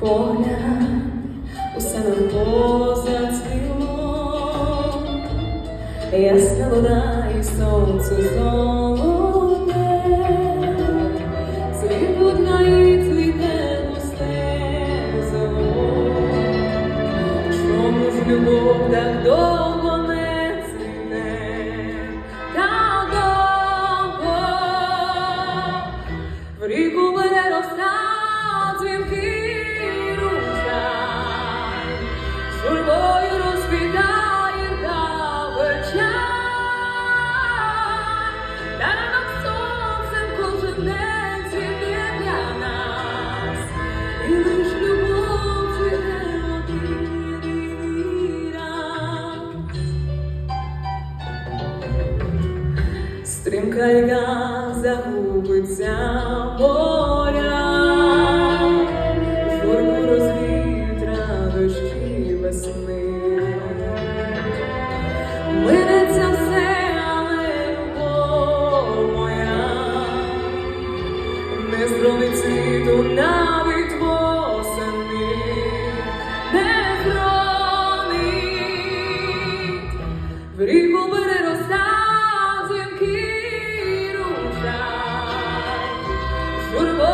поля, у нам позацвіло, ясна вода і сонце золоте, світла і цвіте пусте село, чому ж любов так довго? стрімка ріка загубиться моря, форму розвітра дощі весни. Минеться все, не зробить до навіть восени, не хронить в ріку. পূর্ব